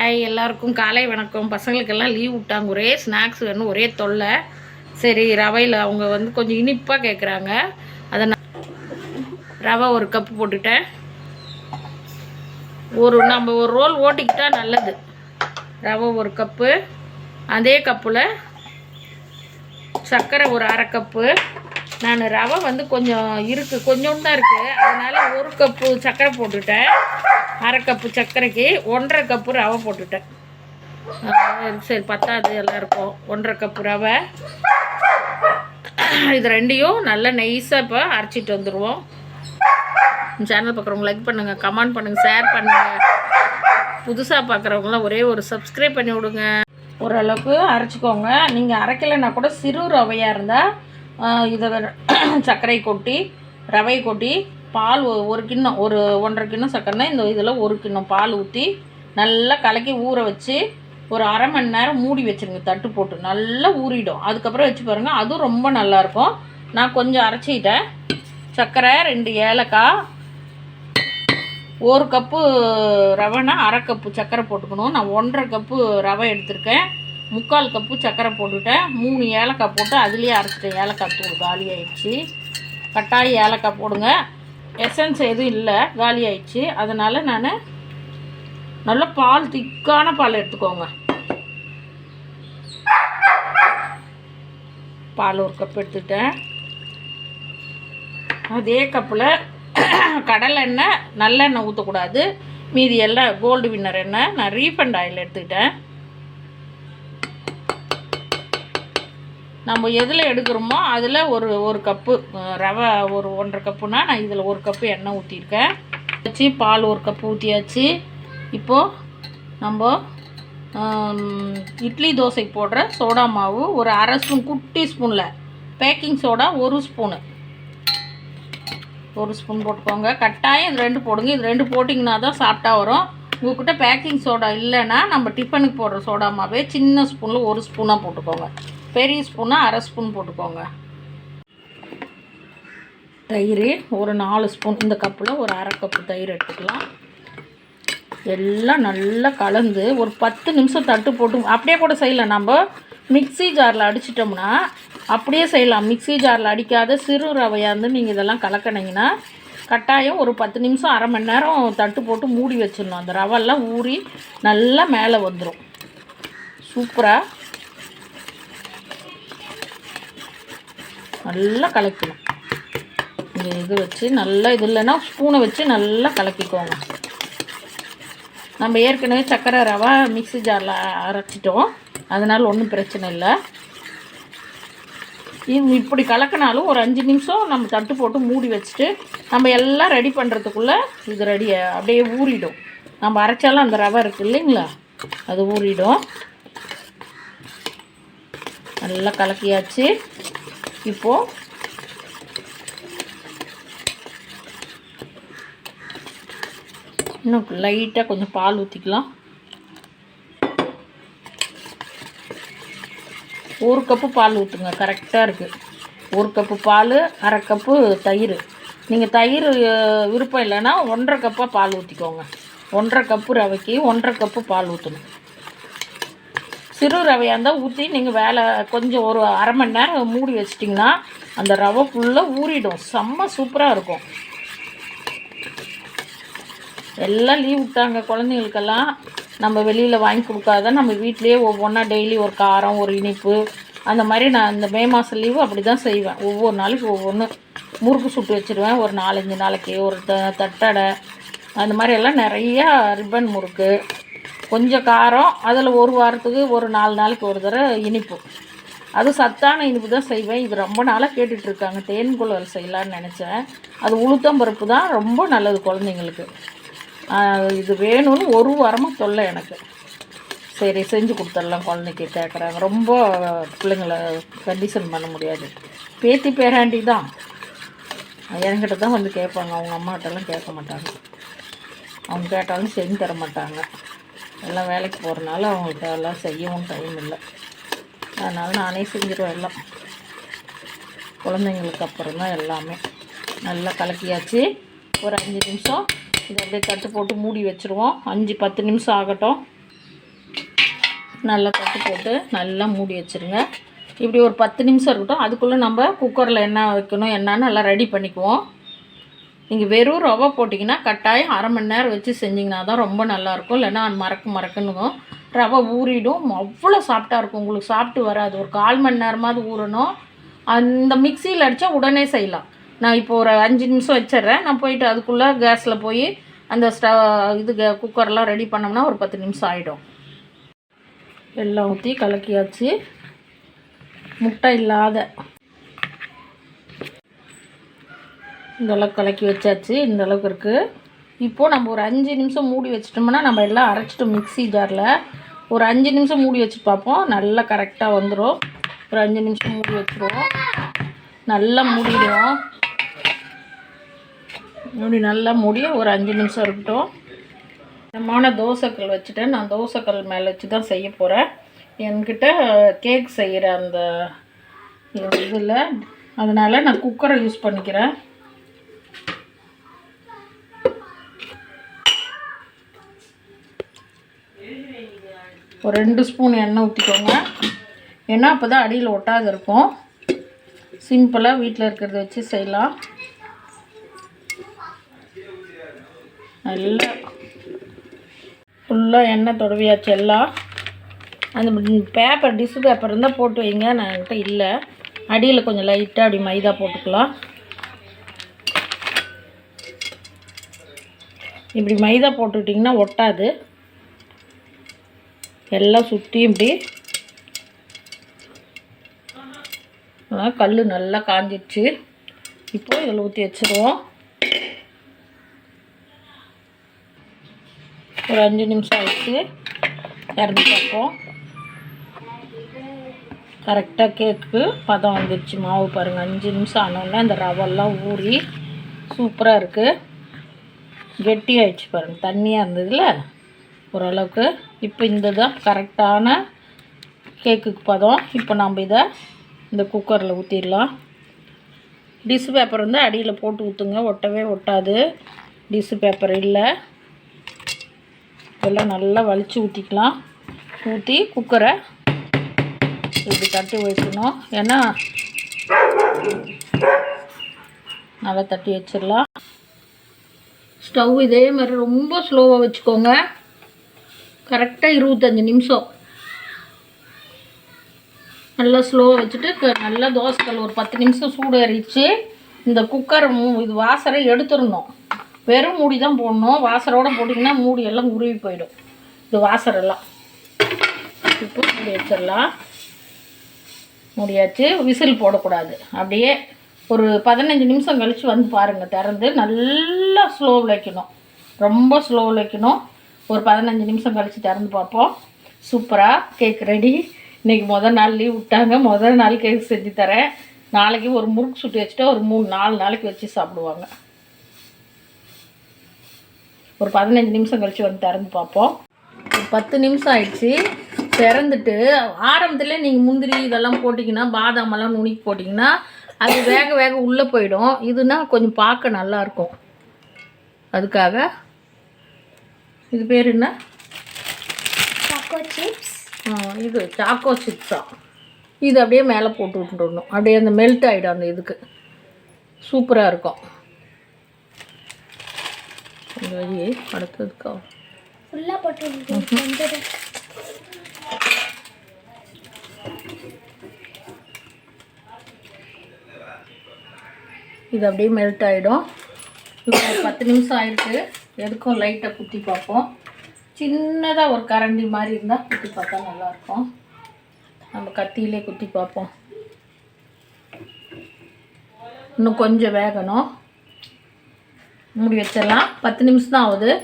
Hi எல்லாருக்கும் காலை வணக்கம். பசங்களுக்கெல்லாம் லீவ் விட்டாங்க. ஒரே ஸ்நாக்ஸ் வேணும் ஒரே தொல்லை. சரி ரவையில் அவங்க வந்து கொஞ்சம் இனிப்பாக கேட்குறாங்க அதை நான் ரவை ஒரு கப்பு போட்டுட்டேன். ஒரு நம்ம ஒரு ரோல் ஓட்டிக்கிட்டா நல்லது. ரவை ஒரு கப்பு அதே கப்பில் சர்க்கரை ஒரு அரை கப்பு நான் ரவை வந்து கொஞ்சம் இருக்குது கொஞ்சோண்டு தான் இருக்குது அதனால் ஒரு கப்பு சர்க்கரை போட்டுட்டேன். அரை கப்பு சர்க்கரைக்கு ஒன்றரை கப்பு ரவை போட்டுட்டேன். சரி பத்தாது எல்லாம் இருக்கும் ஒன்றரை கப்பு ரவை. இது ரெண்டையும் நல்லா நைஸாக இப்போ அரைச்சிட்டு வந்துடுவோம் சேனல் பார்க்குறவங்க லைக் பண்ணுங்கள் கமெண்ட் பண்ணுங்கள் ஷேர் பண்ணுங்கள் புதுசாக பார்க்குறவங்களாம் ஒரே ஒரு சப்ஸ்கிரைப் பண்ணி விடுங்க. ஓரளவுக்கு அரைச்சிக்கோங்க. நீங்கள் அரைக்கலைன்னா கூட சிறு ரவையாக இருந்தால் இதை சர்க்கரை கொட்டி ரவை கொட்டி பால் ஒரு கிண்ணம் ஒரு ஒன்றரை கிண்ணம் சர்க்கரைனா இந்த இதில் ஒரு கிண்ணம் பால் ஊற்றி நல்லா கலக்கி ஊற வச்சு ஒரு அரை மணி நேரம் மூடி வச்சுருங்க தட்டு போட்டு. நல்லா ஊறிடும். அதுக்கப்புறம் வச்சு பாருங்கள் அதுவும் ரொம்ப நல்லாயிருக்கும் நான் கொஞ்சம் அரைச்சிக்கிட்டேன் சர்க்கரை ரெண்டு ஏலக்காய் ஒரு கப்பு ரவைனா அரை கப்பு சர்க்கரை போட்டுக்கணும். நான் ஒன்றரை கப்பு ரவை எடுத்திருக்கேன். முக்கால் கப்பு சர்க்கரை போட்டுவிட்டேன் மூணு ஏலக்காய் போட்டு அதுலேயே அரைச்சிட்டேன். ஏலக்காய் தூள் காலி ஆயிடுச்சு. கட்டாய ஏலக்காய் போடுங்க. எசன்ஸ் எதுவும் இல்லை. காலி ஆயிடுச்சு. அதனால் நான் நல்ல பால் திக்கான பால் எடுத்துக்கோங்க. பால் ஒரு கப் எடுத்துட்டேன். அதே கப்பில் கடலை எண்ணெய் நல்லெண்ணெய் ஊற்றக்கூடாது மீதி எல்லாம் கோல்டு வின்னர் எண்ணெய் நான் ரீஃபண்ட் ஆயில் எடுத்துக்கிட்டேன். நம்ம எதில் எடுக்கிறோமோ அதில் ஒரு ஒரு கப்பு ரவை ஒரு ஒன்றரை கப்புனா நான் இதில் ஒரு கப்பு எண்ணெய் ஊற்றிருக்கேன் வச்சு பால் ஒரு கப்பு ஊற்றியாச்சு இப்போது நம்ம இட்லி தோசைக்கு போடுற சோடா மாவு ஒரு அரை ஸ்பூன் குட்டி ஸ்பூனில். பேக்கிங் சோடா ஒரு ஸ்பூனு. ஒரு ஸ்பூன் போட்டுக்கோங்க. கட்டாயம் இது ரெண்டு போடுங்க. இது ரெண்டு போட்டிங்கன்னா தான் சாப்பிட்டா வரும். உங்கள்கிட்ட பேக்கிங் சோடா இல்லைன்னா நம்ம டிஃபனுக்கு போடுற சோடா மாவே சின்ன ஸ்பூனில் ஒரு ஸ்பூனாக போட்டுக்கோங்க. பெரிய ஸ்பூனாக அரை ஸ்பூன் போட்டுக்கோங்க. தயிர் ஒரு நாலு ஸ்பூன். இந்த கப்பில் ஒரு அரை கப்பு தயிர் எடுத்துக்கலாம். எல்லாம் நல்லா கலந்து ஒரு பத்து நிமிஷம் தட்டு போட்டு அப்படியே கூட செய்யலாம். நம்ம மிக்ஸி ஜாரில் அடிச்சிட்டோம்னா அப்படியே செய்யலாம். மிக்ஸி ஜாரில் அடிக்காத சிறு ரவையாக இருந்து நீங்கள் இதெல்லாம் கலக்கினீங்கன்னா கட்டாயம் ஒரு பத்து நிமிஷம் அரை மணி நேரம் தட்டு போட்டு மூடி வச்சிடணும். அந்த ரவெல்லாம் ஊறி நல்லா மேலே வந்துடும் சூப்பராக நல்லா கலக்கணும். இந்த இது வச்சு நல்லா இது இல்லைன்னா ஸ்பூனை வச்சு நல்லா கலக்கிக்கோங்க. நம்ம ஏற்கனவே சர்க்கரை ரவா மிக்ஸி ஜாரில் அரைச்சிட்டோம். அதனால் ஒன்றும் பிரச்சனை இல்லை. இது இப்படி கலக்கினாலும் ஒரு அஞ்சு நிமிஷம் நம்ம தட்டு போட்டு மூடி வச்சுட்டு நம்ம எல்லாம் ரெடி பண்ணுறதுக்குள்ளே இது ரெடி அப்படியே ஊறிடும். நம்ம அரைச்சாலும் அந்த ரவை இருக்குது இல்லைங்களா? அது ஊறிடும். நல்லா கலக்கியாச்சு. இப்போது இன்னும் லைட்டாக கொஞ்சம் பால் ஊற்றிக்கலாம் ஒரு கப்பு பால் ஊற்றுங்க கரெக்டாக இருக்குது ஒரு கப்பு பால் அரை கப்பு தயிர். நீங்கள் தயிர் விருப்பம் இல்லைன்னா ஒன்றரை கப்பாக பால் ஊற்றிக்கோங்க ஒன்றரை கப்பு ரவைக்கு ஒன்றரை கப்பு பால் ஊற்றணும் சிறு ரவையாக இருந்தால் ஊற்றி நீங்கள் வேலை கொஞ்சம் ஒரு அரை மணி நேரம் மூடி வச்சிட்டிங்கன்னா அந்த ரவை ஃபுல்லாக ஊறிடும். செம்ம சூப்பராக இருக்கும். எல்லாம் லீவ் விட்டாங்க. குழந்தைங்களுக்கெல்லாம் நம்ம வெளியில் வாங்கி கொடுக்காத நம்ம வீட்டிலேயே ஒவ்வொன்றா டெய்லி ஒரு காரம் ஒரு இனிப்பு அந்த மாதிரி நான் இந்த மே மாதம் லீவு அப்படி தான் செய்வேன். ஒவ்வொரு நாளைக்கு ஒவ்வொன்று முறுக்கு சுட்டு வச்சுருவேன். ஒரு நாலஞ்சு நாளைக்கு. ஒரு த தட்டடை. அந்த மாதிரி எல்லாம் நிறையா ரிப்பன் முறுக்கு. கொஞ்சம் காரம் அதில் ஒரு வாரத்துக்கு ஒரு நாலு நாளைக்கு ஒரு தடவை இனிப்பு. அது சத்தான இனிப்பு தான் செய்வேன். இது ரொம்ப நாளாக கேட்டுட்ருக்காங்க தேன் குழல் செய்யலான்னு நினச்சேன். அது உளுத்தம் பருப்பு தான் ரொம்ப நல்லது குழந்தைங்களுக்கு. இது வேணும்னு ஒரு வாரமாக தொல்லை எனக்கு. சரி செஞ்சு கொடுத்துடலாம் குழந்தைக்கு கேட்குறாங்க ரொம்ப பிள்ளைங்கள கண்டிஷன் பண்ண முடியாது. பேத்தி பேராண்டி தான். என்கிட்ட தான் வந்து கேட்பாங்க. அவங்க அம்மாகிட்டலாம் கேட்க மாட்டாங்க. அவங்க கேட்டாலும் செஞ்சு தர மாட்டாங்க. எல்லாம் வேலைக்கு போகிறனால அவங்களுக்கு எல்லாம் செய்யவும் டைம் இல்லை. அதனால் நானே செஞ்சிருவேன் எல்லாம். குழந்தைங்களுக்கு அப்புறம் தான் எல்லாமே. நல்லா கலக்கியாச்சு. ஒரு அஞ்சு நிமிஷம். இதை அப்படியே தட்டு போட்டு மூடி வச்சுருவோம். அஞ்சு பத்து நிமிஷம் ஆகட்டும். நல்லா தட்டு போட்டு நல்லா மூடி வச்சுருங்க. இப்படி ஒரு பத்து நிமிஷம் இருக்கட்டும். அதுக்குள்ளே நம்ம குக்கரில் என்ன வைக்கணும் என்னன்னு நல்லா ரெடி பண்ணிக்குவோம். நீங்கள் வெறும் ரவை போட்டிங்கன்னா கட்டாயம் அரை மணி நேரம் வச்சு செஞ்சிங்கன்னா தான் ரொம்ப நல்லாயிருக்கும். இல்லைன்னா மறக்க மறக்கணுக்கும் ரவை ஊறிடும். அவ்வளோ சாஃப்டாக இருக்கும். உங்களுக்கு சாப்பிட்டு வராது. ஒரு கால் மணி நேரமாவது ஊறணும். அந்த மிக்சியில் அடித்தா உடனே செய்யலாம். நான் இப்போ ஒரு அஞ்சு நிமிஷம் வச்சிடுறேன். நான் போயிட்டு அதுக்குள்ளே கேஸில் போய் அந்த ஸ்டவ் இது குக்கர்லாம் ரெடி பண்ணோம்னா ஒரு பத்து நிமிஷம் ஆகிடும் எல்லாம் ஊற்றி கலக்கியாச்சு. முட்டை இல்லாத இந்த அளவுக்கு கலக்கி வச்சாச்சு இந்தளவுக்கு இருக்குது இப்போது நம்ம ஒரு அஞ்சு நிமிஷம் மூடி வச்சிட்டோம்னா நம்ம எல்லாம் அரைச்சிட்டோம் மிக்ஸி ஜாரில். ஒரு அஞ்சு நிமிஷம் மூடி வச்சு பார்ப்போம். நல்லா கரெக்டாக வந்துடும் ஒரு அஞ்சு நிமிஷம் மூடி வச்சுருவோம். நல்லா மூடிடுவோம். இப்படி நல்லா மூடி ஒரு அஞ்சு நிமிஷம் இருக்கட்டும். சுத்தமான தோசைக்கல் வச்சுட்டேன். நான் தோசைக்கல் மேலே வச்சு தான் செய்ய போகிறேன் என்கிட்ட கேக் செய்கிற அந்த இதில் அதனால் நான் குக்கரை யூஸ் பண்ணிக்கிறேன். ஒரு ரெண்டு ஸ்பூன் எண்ணெய் ஊற்றிக்கோங்க ஏன்னா அப்போ தான் அடியில் ஒட்டாது இருக்கும். சிம்பிளாக வீட்டில் இருக்கிறத வச்சு செய்யலாம். நல்லா ஃபுல்லாக எண்ணெய் தொடவியாச்சு எல்லாம். அந்த பேப்பர் டிஷ்ஷு பேப்பர் இருந்தால் போட்டு வைங்க. நான் என்கிட்ட இல்லை. அடியில் கொஞ்சம் லைட்டாக அப்படி மைதா போட்டுக்கலாம். இப்படி மைதா போட்டுக்கிட்டிங்கன்னா ஒட்டாது. எல்லாம் சுற்றியும் இப்படி. கல் நல்லா காஞ்சிடுச்சு இப்போ இதில் ஊற்றி வச்சுருவோம். ஒரு அஞ்சு நிமிஷம் ஆயிடுச்சு. இறந்து பார்ப்போம். கரெக்டாக கேக்கு பதம் வந்துடுச்சு மாவு பாருங்கள் அஞ்சு நிமிஷம் ஆனோடனே அந்த ரவெல்லாம் ஊறி சூப்பராக இருக்குது கெட்டி ஆயிடுச்சு பாருங்கள் தண்ணியாக இருந்ததுல ஓரளவுக்கு. இப்போ இந்த தான் கரெக்டான கேக்குக்கு பதம். இப்போ நம்ம இதை இந்த குக்கரில் ஊற்றிடலாம் டிஷ்ஷு பேப்பர் வந்து அடியில் போட்டு ஊற்றுங்க ஒட்டவே ஒட்டாது. டிஷ்ஷு பேப்பர் இல்லை. இதெல்லாம் நல்லா வலித்து ஊற்றிக்கலாம் ஊற்றி குக்கரை இப்படி தட்டி வைக்கணும் ஏன்னா நல்லா தட்டி வச்சிடலாம். ஸ்டவ் இதே மாதிரி ரொம்ப ஸ்லோவாக வச்சுக்கோங்க. கரெக்டாக இருபத்தஞ்சி நிமிஷம். நல்லா ஸ்லோவாக வச்சுட்டு நல்லா தோசைக்கல் ஒரு பத்து நிமிஷம் சூடு ஏறிச்சு இந்த குக்கர் மூ இது வாசரை எடுத்துடணும். வெறும் மூடி தான் போடணும். வாசரோடு போட்டிங்கன்னா மூடி எல்லாம் உருவி போயிடும். இது வாசரெல்லாம் இப்போ மூடி வச்சிடலாம். முடியாச்சு. விசில் போடக்கூடாது. அப்படியே ஒரு பதினஞ்சு நிமிஷம் கழித்து வந்து பாருங்கள் திறந்து நல்லா ஸ்லோவில் வைக்கணும் ரொம்ப ஸ்லோவில் வைக்கணும் ஒரு பதினஞ்சு நிமிஷம் கழித்து திறந்து பார்ப்போம். சூப்பராக கேக் ரெடி இன்றைக்கி முதல் நாள் லீவ் விட்டாங்க. முதல் நாள் கேக் செஞ்சு தரேன். நாளைக்கு ஒரு முறுக்கு சுட்டு வச்சுட்டு ஒரு மூணு நாலு நாளைக்கு வச்சு சாப்பிடுவாங்க. ஒரு பதினஞ்சு நிமிஷம் கழித்து வந்து திறந்து பார்ப்போம். ஒரு பத்து நிமிஷம் ஆயிடுச்சு. திறந்துட்டு ஆரம்பத்தில் நீங்கள் முந்திரி இதெல்லாம் போட்டிங்கன்னா பாதாமெல்லாம் நுணுக்கி போட்டிங்கன்னா அது வேக வேக உள்ளே போயிடும். இதுனா கொஞ்சம் பார்க்க நல்லா இருக்கும். அதுக்காக இது பேர் என்ன? Chips. ஆ, இது சாக்கோ சிப்ஸா இது அப்படியே மேலே போட்டு விட்டுடணும் அப்படியே அந்த மெல்ட் ஆகிடும் அந்த இதுக்கு. சூப்பராக இருக்கும். கொஞ்சம் வை, அடுத்ததுக்கா ஃபுல்லாக போட்டு இது அப்படியே மெல்ட் ஆகிடும் இப்போ பத்து நிமிஷம் ஆயிருக்கு. எதுக்கும் லைட்டாக குத்தி பார்ப்போம். சின்னதாக ஒரு கரண்டி மாதிரி இருந்தால் குத்தி பார்த்தா நல்லாயிருக்கும். நம்ம கத்தியிலே குத்தி பார்ப்போம். இன்னும் கொஞ்சம் வேகணும். மூடி வச்சிடலாம். பத்து நிமிஷம் தான் ஆகுது.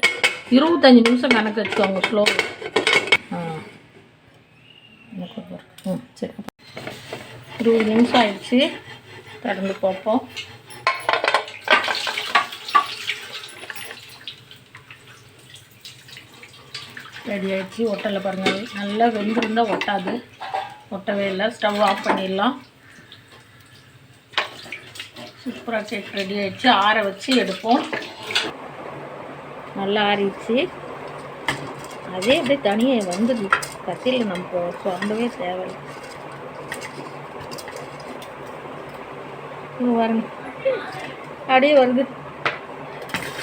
இருபத்தஞ்சி நிமிஷம் கணக்கு வச்சுக்கோங்க ஸ்லோ ஆ. ம் சரி. இருபது நிமிஷம் ஆயிடுச்சு. திறந்து பார்ப்போம். ரெடி ஆயிடுச்சு. ஒட்டலை பாருங்கள் நல்லா வெந்திருந்தால் ஒட்டாது. ஒட்டவே இல்லை. ஸ்டவ் ஆஃப் பண்ணிடலாம். சூப்பராக கேக் ரெடி ஆயிடுச்சு. ஆற வச்சு எடுப்போம். நல்லா ஆறிடுச்சு. அதே அப்படியே தனியாக வந்துடுது. கத்தியில் நம்ம சொல்லவே தேவையில்லை. இங்க அப்படியே வருது.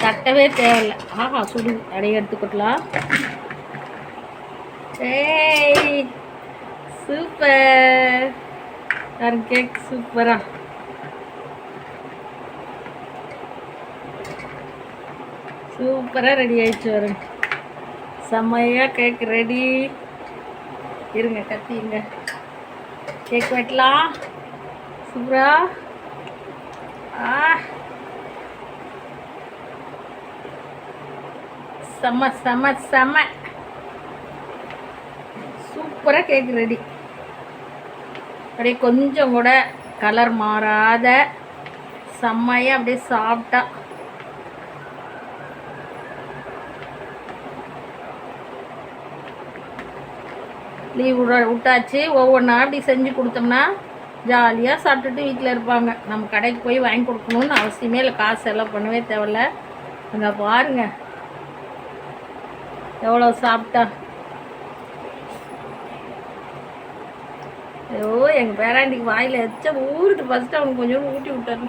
தட்டவே தேவையில்லை. ஆஹா சுடு. அப்படியே எடுத்துக்கிட்டலாம் ஏய் சூப்பர் பாருங்க கேக் சூப்பரா சூப்பராக ரெடி ஆயிடுச்சு வரும் செம்மையாக கேக் ரெடி இருங்க கத்திங்க கேக் வெட்டலாம். சூப்பரா ஆ. செம்ம செம்ம செம்ம. சூப்பராக கேக் ரெடி அப்படியே கொஞ்சம் கூட கலர் மாறாத செம்மையாக அப்படியே சாப்பிட்டா லீவ் விட விட்டாச்சு. ஒவ்வொன்றா அப்படி செஞ்சு கொடுத்தோம்னா ஜாலியாக சாப்பிட்டுட்டு வீட்டில் இருப்பாங்க. நம்ம கடைக்கு போய் வாங்கி கொடுக்கணுன்னு அவசியமே இல்லை. காசு செலவு பண்ணவே தேவையில்ல. அங்கே பாருங்க. எவ்வளோ சாப்பிட்டா ஐயோ எங்கள் பேராண்டிக்கு வாயில் எச்ச ஊருட்டு ஃபஸ்ட்டு அவனுக்கு கொஞ்சம் ஊட்டி விட்டாரு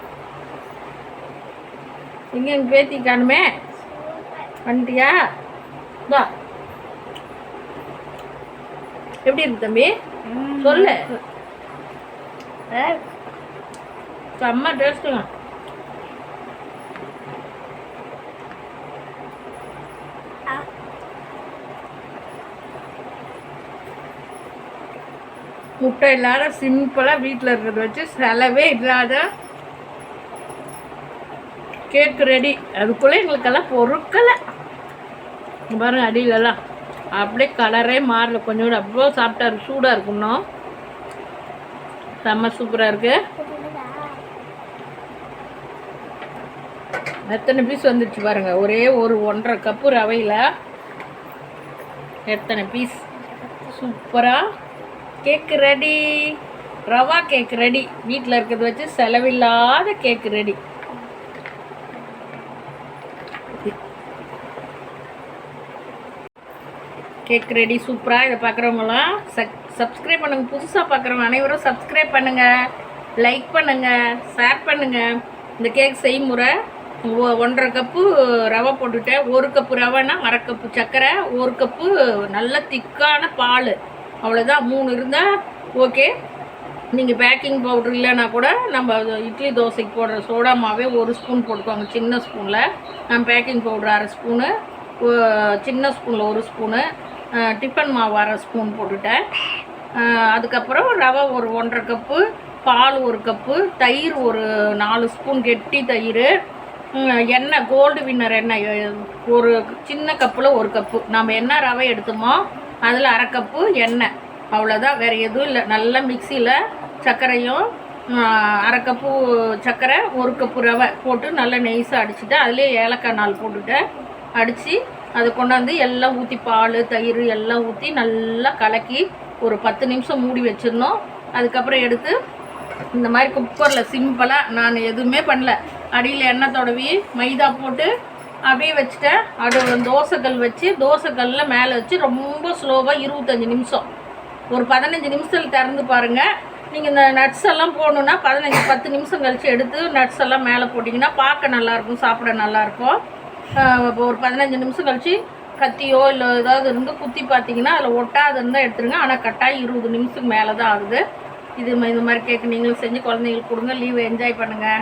எங்கே எங்கள் பேத்தி காணுமே? வந்துட்டியா? வா. எப்படி இருக்கு தம்பி? சொல்லு. செம்ம டேஸ்ட்டுங்க முட்டை இல்லாத சிம்பிளாக வீட்டில் இருக்கிறத வச்சு செலவே இல்லாத கேக் ரெடி. அதுக்குள்ளே எங்களுக்கெல்லாம் பொருட்களை பாருங்கள் பாருங்க அடியிலலாம் அப்படியே கலரே மாறல. கொஞ்சம் கூட அவ்வளோ சாப்பிட்டாரு சூடாக இருக்கணும் செம்ம சூப்பராக இருக்கு. எத்தனை பீஸ் வந்துச்சு பாருங்க. ஒரே ஒரு ஒன்றரை கப்பு ரவையில் எத்தனை பீஸ் சூப்பராக cake ready rava cake ready வீட்டில் இருக்கிறத வச்சு செலவில்லாத கேக் ரெடி கேக் ரெடி சூப்பராக இதை பார்க்குறவங்களாம் சக் சப்ஸ்கிரைப் பண்ணுங்கள் புதுசாக பார்க்குறவங்க அனைவரும் சப்ஸ்கிரைப் பண்ணுங்கள் லைக் பண்ணுங்கள் ஷேர் பண்ணுங்கள் இந்த கேக் செய்முறை ஒ- ஒன்றரை கப்பு ரவை போட்டுட்டேன். ஒரு கப்பு ரவைனா அரை கப்பு சர்க்கரை ஒரு கப்பு நல்ல திக்கான பால். அவ்வளோதான் மூணு இருந்தால் ஓகே நீங்கள் பேக்கிங் பவுடர் இல்லைன்னா கூட நம்ம இட்லி தோசைக்கு போடுற சோடா மாவே ஒரு ஸ்பூன் போட்டுக்கோங்க சின்ன ஸ்பூனில் நான் பேக்கிங் பவுடர் அரை ஸ்பூனு சின்ன ஸ்பூனில் ஒரு ஸ்பூனு டிஃபன் மாவு அரை ஸ்பூன் போட்டுட்டேன். அதுக்கப்புறம் ரவை ஒரு ஒன்றரை கப்பு பால் ஒரு கப்பு தயிர் ஒரு நாலு ஸ்பூன் கெட்டி தயிர் எண்ணெய் கோல்டு வின்னர் எண்ணெய் ஒரு சின்ன கப்பில் ஒரு கப்பு நம்ம என்ன ரவை எடுத்தோமோ அதில் அரை கப்பு எண்ணெய். அவ்வளோதான் வேறு எதுவும் இல்லை. நல்லா மிக்சியில் சர்க்கரையும் அரை கப்பு சர்க்கரை ஒரு கப்பு ரவை போட்டு நல்லா நெய்ஸாக அடிச்சுட்டு அதுலேயே ஏலக்காய் நாள் போட்டுட்டேன் அடித்து அதை கொண்டாந்து எல்லாம் ஊற்றி பால் தயிர் எல்லாம் ஊற்றி நல்லா கலக்கி ஒரு பத்து நிமிஷம் மூடி வச்சிடணும். அதுக்கப்புறம் எடுத்து இந்த மாதிரி குக்கரில் சிம்பிளாக நான் எதுவுமே பண்ணல. அடியில் எண்ணெய் தொடவி மைதா போட்டு அப்படியே வச்சுட்டேன். அது தோசைக்கல் வச்சு தோசைக்கல்லில் மேலே வச்சு ரொம்ப ஸ்லோவாக இருபத்தஞ்சி நிமிஷம். ஒரு பதினஞ்சு நிமிஷத்தில் திறந்து பாருங்கள் நீங்கள் இந்த நட்ஸ் எல்லாம் போடணுன்னா பதினஞ்சு பத்து நிமிஷம் கழித்து எடுத்து நட்ஸ் எல்லாம் மேலே போட்டிங்கன்னா பார்க்க நல்லாயிருக்கும் சாப்பிட நல்லாயிருக்கும் இப்போ ஒரு பதினஞ்சு நிமிஷம் கழித்து கத்தியோ இல்லை ஏதாவது இருந்து குத்தி பார்த்தீங்கன்னா அதில் ஒட்டாது இருந்தால் எடுத்துருங்க. ஆனால் கட்டாயம் இருபது நிமிஷத்துக்கு மேலே தான் ஆகுது. இது இந்த மாதிரி கேட்க நீங்களும் செஞ்சு குழந்தைங்களுக்கு கொடுங்க லீவை என்ஜாய் பண்ணுங்கள்